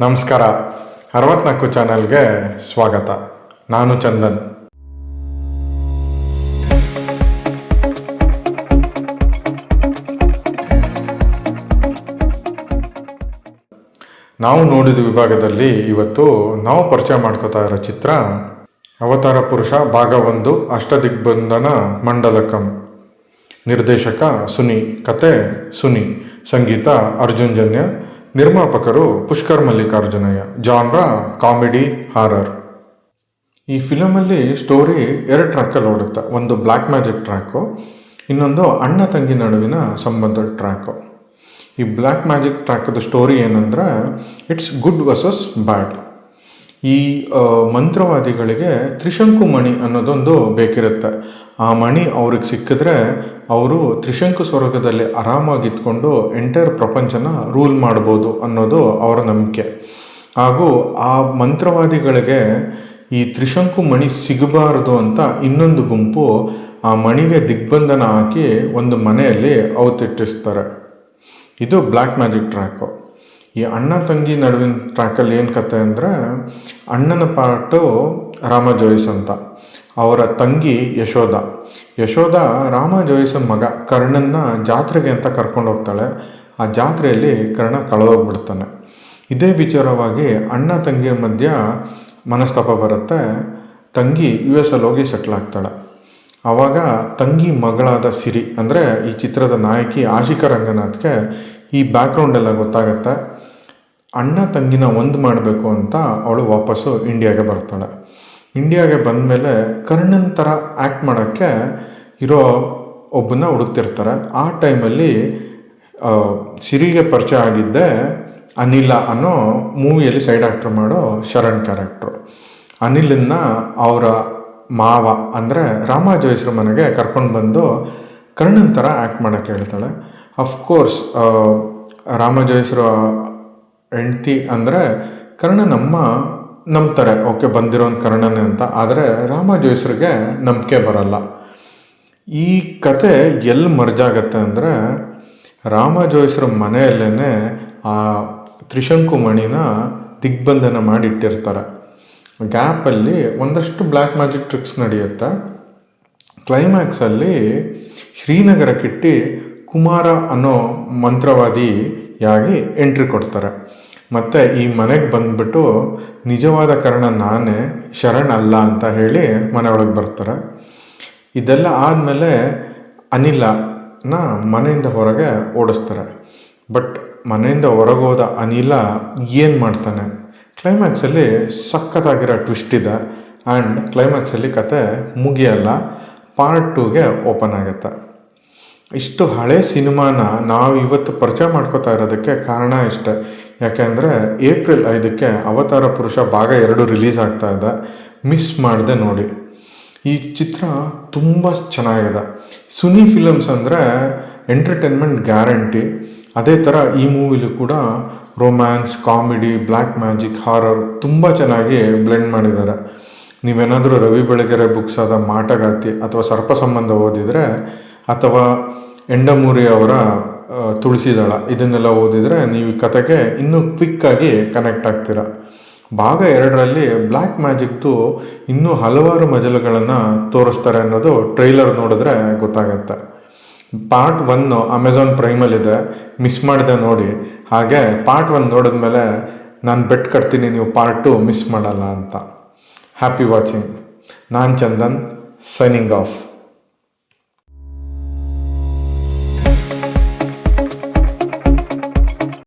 ನಮಸ್ಕಾರ. ಅರವತ್ನಾಲ್ಕು ಚಾನಲ್ಗೆ ಸ್ವಾಗತ. ನಾನು ಚಂದನ್. ನಾವು ನೋಡಿದ ವಿಭಾಗದಲ್ಲಿ ಇವತ್ತು ನಾವು ಪರಿಚಯ ಮಾಡ್ಕೋತಾ ಇರೋ ಚಿತ್ರ ಅವತಾರ ಪುರುಷ ಭಾಗ ಒಂದು, ಅಷ್ಟದಿಗ್ಬಂಧನ ಮಂಡಲಕಂ. ನಿರ್ದೇಶಕ ಸುನಿ, ಕತೆ ಸುನಿ, ಸಂಗೀತ ಅರ್ಜುನ್ ಜನ್ಯ. ನಿರ್ಮಾಪಕರು Pushkar Mallikarjunaiah genre comedy horror ಈ ಫಿಲಮಲ್ಲಿ ಸ್ಟೋರಿ ಎರಡು ಟ್ರ್ಯಾಕಲ್ಲಿ ಓಡುತ್ತೆ. ಒಂದು ಬ್ಲ್ಯಾಕ್ ಮ್ಯಾಜಿಕ್ ಟ್ರ್ಯಾಕು ಇನ್ನೊಂದು ಅಣ್ಣ ತಂಗಿ ನಡುವಿನ ಸಂಬಂಧದ ಟ್ರ್ಯಾಕು ಈ ಬ್ಲ್ಯಾಕ್ ಮ್ಯಾಜಿಕ್ ಟ್ರ್ಯಾಕದ ಸ್ಟೋರಿ ಏನಂದರೆ ಇಟ್ಸ್ ಗುಡ್ ವರ್ಸಸ್ ಬ್ಯಾಡ್ ಈ ಮಂತ್ರವಾದಿಗಳಿಗೆ ತ್ರಿಶಂಕು ಮಣಿ ಅನ್ನೋದೊಂದು ಬೇಕಿರುತ್ತೆ. ಆ ಮಣಿ ಅವ್ರಿಗೆ ಸಿಕ್ಕಿದ್ರೆ ಅವರು ತ್ರಿಶಂಕು ಸ್ವರ್ಗದಲ್ಲಿ ಆರಾಮಾಗಿ ಇದ್ಕೊಂಡು ಎಂಟೈರ್ ಪ್ರಪಂಚನ ರೂಲ್ ಮಾಡ್ಬೋದು ಅನ್ನೋದು ಅವರ ನಂಬಿಕೆ. ಹಾಗೂ ಆ ಮಂತ್ರವಾದಿಗಳಿಗೆ ಈ ತ್ರಿಶಂಕು ಮಣಿ ಸಿಗಬಾರದು ಅಂತ ಇನ್ನೊಂದು ಗುಂಪು ಆ ಮಣಿಗೆ ದಿಗ್ಬಂಧನ ಹಾಕಿ ಒಂದು ಮನೆಯಲ್ಲಿ ಅವತಿಟ್ಟಿಸ್ತಾರೆ ಇದು ಬ್ಲ್ಯಾಕ್ ಮ್ಯಾಜಿಕ್ ಟ್ರ್ಯಾಕು. ಈ ಅಣ್ಣ ತಂಗಿ ನಡುವಿನ ಟ್ರ್ಯಾಕಲ್ಲಿ ಏನು ಕತೆ ಅಂದರೆ, ಅಣ್ಣನ ಪಾಟು ರಾಮ ಜೋಯಿಸ್ ಅಂತ. ಅವರ ತಂಗಿ ಯಶೋಧ. ಯಶೋಧ ರಾಮ ಜೋಯಿಸನ್ ಮಗ. ಕರ್ಣನ ಜಾತ್ರೆಗೆ ಅಂತ ಕರ್ಕೊಂಡು ಹೋಗ್ತಾಳೆ. ಆ ಜಾತ್ರೆಯಲ್ಲಿ ಕರ್ಣ ಕಳೆದೋಗ್ಬಿಡ್ತಾನೆ. ಇದೇ ವಿಚಾರವಾಗಿ ಅಣ್ಣ ತಂಗಿಯ ಮಧ್ಯ ಮನಸ್ತಾಪ ಬರುತ್ತೆ. ತಂಗಿ ಯು ಎಸ್ ಅಲ್ಲಿ ಹೋಗಿ ಸೆಟ್ಲ್ ಆಗ್ತಾಳೆ. ಆವಾಗ ತಂಗಿ ಮಗಳಾದ ಸಿರಿ ಅಂದರೆ ಈ ಚಿತ್ರದ ನಾಯಕಿ ಆಶಿಕಾ ರಂಗನಾಥ್ಗೆ ಈ ಬ್ಯಾಕ್ಗ್ರೌಂಡೆಲ್ಲ ಗೊತ್ತಾಗತ್ತೆ. ಅಣ್ಣ ತಂಗಿನ ಒಂದು ಮಾಡಬೇಕು ಅಂತ ಅವಳು ವಾಪಸ್ಸು ಇಂಡಿಯಾಗೆ ಬರ್ತಾಳೆ. ಇಂಡಿಯಾಗೆ ಬಂದಮೇಲೆ ಕರ್ಣನ್ ಥರ ಆ್ಯಕ್ಟ್ ಮಾಡೋಕ್ಕೆ ಇರೋ ಒಬ್ಬನ ಹುಡುಕ್ತಿರ್ತಾರೆ. ಆ ಟೈಮಲ್ಲಿ ಸಿರಿಗೆ ಪರಿಚಯ ಆಗಿದ್ದೆ ಅನಿಲ ಅನ್ನೋ ಮೂವಿಯಲ್ಲಿ ಸೈಡ್ ಆ್ಯಕ್ಟ್ರ್ ಮಾಡೋ ಶರಣ್ ಕ್ಯಾರೆಕ್ಟ್ರು ಅನಿಲನ್ನ ಅವರ ಮಾವ, ಅಂದರೆ ರಾಮ ಜೋಯಿಸ್ರ ಮನೆಗೆ ಕರ್ಕೊಂಡು ಬಂದು ಕರ್ಣನ್ ಥರ ಆ್ಯಕ್ಟ್ ಮಾಡೋಕ್ಕೆ ಹೇಳ್ತಾಳೆ. ಅಫ್ಕೋರ್ಸ್ ರಾಮ ಜೋಯಿಸ್ರ ಹೆಂಡ್ತಿ ಅಂದರೆ ಕರ್ಣನಮ್ಮ ನಂಬ್ತಾರೆ. ಓಕೆ, ಬಂದಿರೋನ್ ಕರ್ಣನೇ ಅಂತ. ಆದರೆ ರಾಮ ಜೋಯಿಸ್ರಿಗೆ ನಂಬಿಕೆ ಬರಲ್ಲ. ಈ ಕತೆ ಎಲ್ಲಿ ಮರ್ಜಾಗತ್ತೆ ಅಂದರೆ ರಾಮ ಜೋಯಿಸ್ರ ಮನೆಯಲ್ಲೇ ಆ ತ್ರಿಶಂಕು ಮಣಿನ ದಿಗ್ಬಂಧನ ಮಾಡಿಟ್ಟಿರ್ತಾರೆ. ಗ್ಯಾಪಲ್ಲಿ ಒಂದಷ್ಟು ಬ್ಲ್ಯಾಕ್ ಮ್ಯಾಜಿಕ್ ಟ್ರಿಕ್ಸ್ ನಡೆಯುತ್ತೆ. ಕ್ಲೈಮ್ಯಾಕ್ಸಲ್ಲಿ ಶ್ರೀನಗರಕ್ಕಿಟ್ಟು ಕುಮಾರ ಅನ್ನೋ ಮಂತ್ರವಾದಿಯಾಗಿ ಎಂಟ್ರಿ ಕೊಡ್ತಾರೆ. ಮತ್ತು ಈ ಮನೆಗೆ ಬಂದ್ಬಿಟ್ಟು ನಿಜವಾದ ಕಾರಣ ನಾನೇ, ಶರಣ್ ಅಲ್ಲ ಅಂತ ಹೇಳಿ ಮನೆ ಒಳಗೆ ಬರ್ತಾರೆ. ಇದೆಲ್ಲ ಆದಮೇಲೆ ಅನಿಲನ ಮನೆಯಿಂದ ಹೊರಗೆ ಓಡಿಸ್ತಾರೆ. ಬಟ್ ಮನೆಯಿಂದ ಹೊರಗೋದ ಅನಿಲ ಏನು ಮಾಡ್ತಾನೆ? ಕ್ಲೈಮ್ಯಾಕ್ಸಲ್ಲಿ ಸಖತ್ತಾಗಿರೋ ಟ್ವಿಸ್ಟ್ ಇದೆ. ಆ್ಯಂಡ್ ಕ್ಲೈಮ್ಯಾಕ್ಸಲ್ಲಿ ಕತೆ ಮುಗಿಯಲ್ಲ. ಪಾರ್ಟ್ ಟೂಗೆ ಓಪನ್ ಆಗುತ್ತೆ. ಇಷ್ಟು ಹಳೆ ಸಿನಿಮಾನ ನಾವು ಇವತ್ತು ಪರಿಚಯ ಮಾಡ್ಕೋತಾ ಇರೋದಕ್ಕೆ ಕಾರಣ ಇಷ್ಟೆ. ಯಾಕೆಂದರೆ ಏಪ್ರಿಲ್ ಐದಕ್ಕೆ ಅವತಾರ ಪುರುಷ ಭಾಗ ಎರಡು ರಿಲೀಸ್ ಆಗ್ತಾ ಇದೆ. ಮಿಸ್ ಮಾಡದೆ ನೋಡಿ. ಈ ಚಿತ್ರ ತುಂಬ ಚೆನ್ನಾಗಿದೆ. ಸುನಿ ಫಿಲಮ್ಸ್ ಅಂದರೆ ಎಂಟರ್ಟೈನ್ಮೆಂಟ್ ಗ್ಯಾರಂಟಿ. ಅದೇ ಥರ ಈ ಮೂವಿಲೂ ಕೂಡ romance, comedy black magic, horror ತುಂಬ ಚೆನ್ನಾಗಿ ಬ್ಲೆಂಡ್ ಮಾಡಿದ್ದಾರೆ. ನೀವೇನಾದರೂ ರವಿ ಬೆಳಗೆರೆ ಬುಕ್ಸ್ ಆದ ಮಾಟಗಾತಿ ಅಥವಾ ಸರ್ಪ ಸಂಬಂಧ ಓದಿದರೆ ಅಥವಾ ಎಂಡಮೂರಿ ಅವರ ತುಳಸಿದಳ. ಇದನ್ನೆಲ್ಲ ಓದಿದರೆ ನೀವು ಈ ಕತೆಗೆ ಇನ್ನೂ ಕ್ವಿಕ್ಕಾಗಿ ಕನೆಕ್ಟ್ ಆಗ್ತೀರ. ಭಾಗ ಎರಡರಲ್ಲಿ ಬ್ಲ್ಯಾಕ್ ಮ್ಯಾಜಿಕ್ದು ಇನ್ನೂ ಹಲವಾರು ಮಜಲುಗಳನ್ನು ತೋರಿಸ್ತಾರೆ ಅನ್ನೋದು ಟ್ರೈಲರ್ ನೋಡಿದ್ರೆ ಗೊತ್ತಾಗತ್ತೆ. ಪಾರ್ಟ್ ಒನ್ನು ಅಮೆಝಾನ್ ಪ್ರೈಮಲ್ಲಿದೆ ಮಿಸ್ ಮಾಡಿದೆ ನೋಡಿ. ಹಾಗೆ ಪಾರ್ಟ್ ಒನ್ ನೋಡಿದ್ಮೇಲೆ ನಾನು ಬೆಟ್ ಕಟ್ತೀನಿ, ನೀವು ಪಾರ್ಟ್ ಟು ಮಿಸ್ ಮಾಡಲ್ಲ ಅಂತ. ಹ್ಯಾಪಿ ವಾಚಿಂಗ್ ನಾನು ಚಂದನ್ ಸೈನಿಂಗ್ ಆಫ್